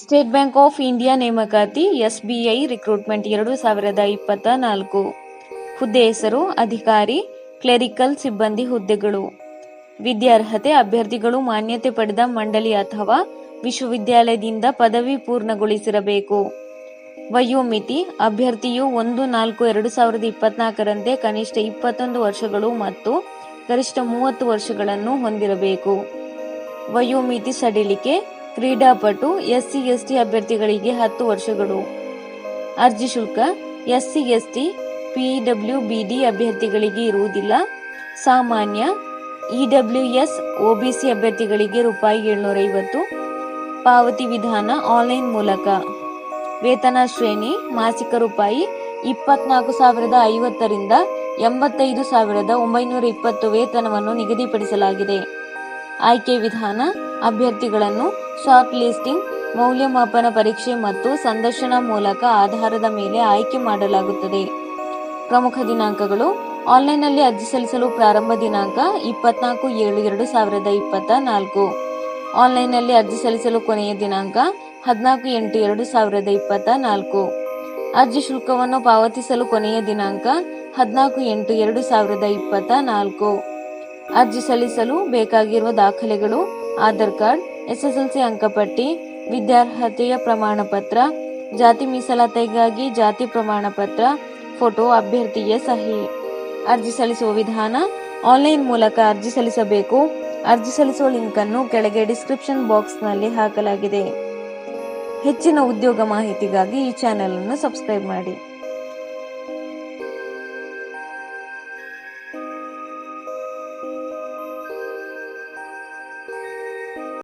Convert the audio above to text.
State Bank of India ನೇಮಕಾತಿ, SBI recruitment ಎರಡು ಸಾವಿರದ ಇಪ್ಪತ್ತ ನಾಲ್ಕು. ಹುದ್ದೆ ಹೆಸರು, ಅಧಿಕಾರಿ, ಕ್ಲೆರಿಕಲ್ ಸಿಬ್ಬಂದಿ ಹುದ್ದೆಗಳು. ವಿದ್ಯಾರ್ಹತೆ, ಅಭ್ಯರ್ಥಿಗಳು ಮಾನ್ಯತೆ ಪಡೆದ ಮಂಡಳಿ ಅಥವಾ ವಿಶ್ವವಿದ್ಯಾಲಯದಿಂದ ಪದವಿ ಪೂರ್ಣಗೊಳಿಸಿರಬೇಕು. ವಯೋಮಿತಿ, ಅಭ್ಯರ್ಥಿಯು ಒಂದು, ನಾಲ್ಕು, ಎರಡು ಸಾವಿರದ ಇಪ್ಪತ್ನಾಲ್ಕರಂತೆ ಕನಿಷ್ಠ ಇಪ್ಪತ್ತೊಂದು ವರ್ಷಗಳು ಮತ್ತು ಗರಿಷ್ಠ ಮೂವತ್ತು ವರ್ಷಗಳನ್ನು ಹೊಂದಿರಬೇಕು. ವಯೋಮಿತಿ ಸಡಿಲಿಕೆ ಕ್ರೀಡಾಪಟು, ಎಸ್ಸಿ, ಎಸ್ಟಿ ಅಭ್ಯರ್ಥಿಗಳಿಗೆ ಹತ್ತು ವರ್ಷಗಳು. ಅರ್ಜಿ ಶುಲ್ಕ, ಎಸ್ಸಿ, ಎಸ್ಟಿ ಪಿಡಬ್ಲ್ಯೂಬಿಡಿ ಅಭ್ಯರ್ಥಿಗಳಿಗೆ ಇರುವುದಿಲ್ಲ. ಸಾಮಾನ್ಯ ಇಡಬ್ಲ್ಯೂಎಸ್ ಒಬಿಸಿ ಅಭ್ಯರ್ಥಿಗಳಿಗೆ ರೂಪಾಯಿ ಏಳ್ನೂರ ಐವತ್ತು ಪಾವತಿ ವಿಧಾನ ಆನ್ಲೈನ್ ಮೂಲಕ. ವೇತನ ಶ್ರೇಣಿ, ಮಾಸಿಕ ರೂಪಾಯಿ, ಇಪ್ಪತ್ನಾಲ್ಕು ಸಾವಿರದ ಐವತ್ತರಿಂದ ಎಂಬತ್ತೈದು ಸಾವಿರದ ಒಂಬೈನೂರ ಇಪ್ಪತ್ತು ವೇತನವನ್ನು ನಿಗದಿಪಡಿಸಲಾಗಿದೆ. ಆಯ್ಕೆ ವಿಧಾನ, ಅಭ್ಯರ್ಥಿಗಳನ್ನು ಶಾರ್ಟ್ ಲಿಸ್ಟಿಂಗ್ ಮೌಲ್ಯಮಾಪನ ಪರೀಕ್ಷೆ ಮತ್ತು ಸಂದರ್ಶನ ಮೂಲಕ ಆಧಾರದ ಮೇಲೆ ಆಯ್ಕೆ ಮಾಡಲಾಗುತ್ತದೆ. ಪ್ರಮುಖ ದಿನಾಂಕಗಳು. ಆನ್ಲೈನ್ನಲ್ಲಿ ಅರ್ಜಿ ಸಲ್ಲಿಸಲು ಪ್ರಾರಂಭ ದಿನಾಂಕ ಇಪ್ಪತ್ನಾಲ್ಕು ಏಳು ಎರಡು ಸಾವಿರದ ಇಪ್ಪತ್ತ ನಾಲ್ಕು. ಆನ್ಲೈನ್ನಲ್ಲಿ ಅರ್ಜಿ ಸಲ್ಲಿಸಲು ಕೊನೆಯ ದಿನಾಂಕ ಹದಿನಾಲ್ಕು ಎಂಟು ಎರಡು ಸಾವಿರದ ಇಪ್ಪತ್ತ ನಾಲ್ಕು. ಅರ್ಜಿ ಶುಲ್ಕವನ್ನು ಪಾವತಿಸಲು ಕೊನೆಯ ದಿನಾಂಕ ಹದಿನಾಲ್ಕು ಎಂಟು ಎರಡು ಸಾವಿರದ ಇಪ್ಪತ್ತ ನಾಲ್ಕು. ಅರ್ಜಿ ಸಲ್ಲಿಸಲು ಬೇಕಾಗಿರುವ ದಾಖಲೆಗಳು, ಆಧಾರ್ ಕಾರ್ಡ್ ಎಸ್ಎಸ್ಎಲ್ಸಿ ಅಂಕಪಟ್ಟಿ, ವಿದ್ಯಾರ್ಹತೆಯ ಪ್ರಮಾಣ ಪತ್ರ ಜಾತಿ ಮೀಸಲಾತಿಗಾಗಿ ಜಾತಿ ಪ್ರಮಾಣ ಪತ್ರ ಫೋಟೋ ಅಭ್ಯರ್ಥಿಯ ಸಹಿ. ಅರ್ಜಿ ಸಲ್ಲಿಸುವ ವಿಧಾನ, ಆನ್ಲೈನ್ ಮೂಲಕ ಅರ್ಜಿ ಸಲ್ಲಿಸಬೇಕು. ಅರ್ಜಿ ಸಲ್ಲಿಸುವ ಲಿಂಕ್ ಅನ್ನು ಕೆಳಗೆ ಡಿಸ್ಕ್ರಿಪ್ಷನ್ ಬಾಕ್ಸ್ನಲ್ಲಿ ಹಾಕಲಾಗಿದೆ. ಹೆಚ್ಚಿನ ಉದ್ಯೋಗ ಮಾಹಿತಿಗಾಗಿ ಈ ಚಾನೆಲ್ ಅನ್ನು ಸಬ್ಸ್ಕ್ರೈಬ್ ಮಾಡಿ.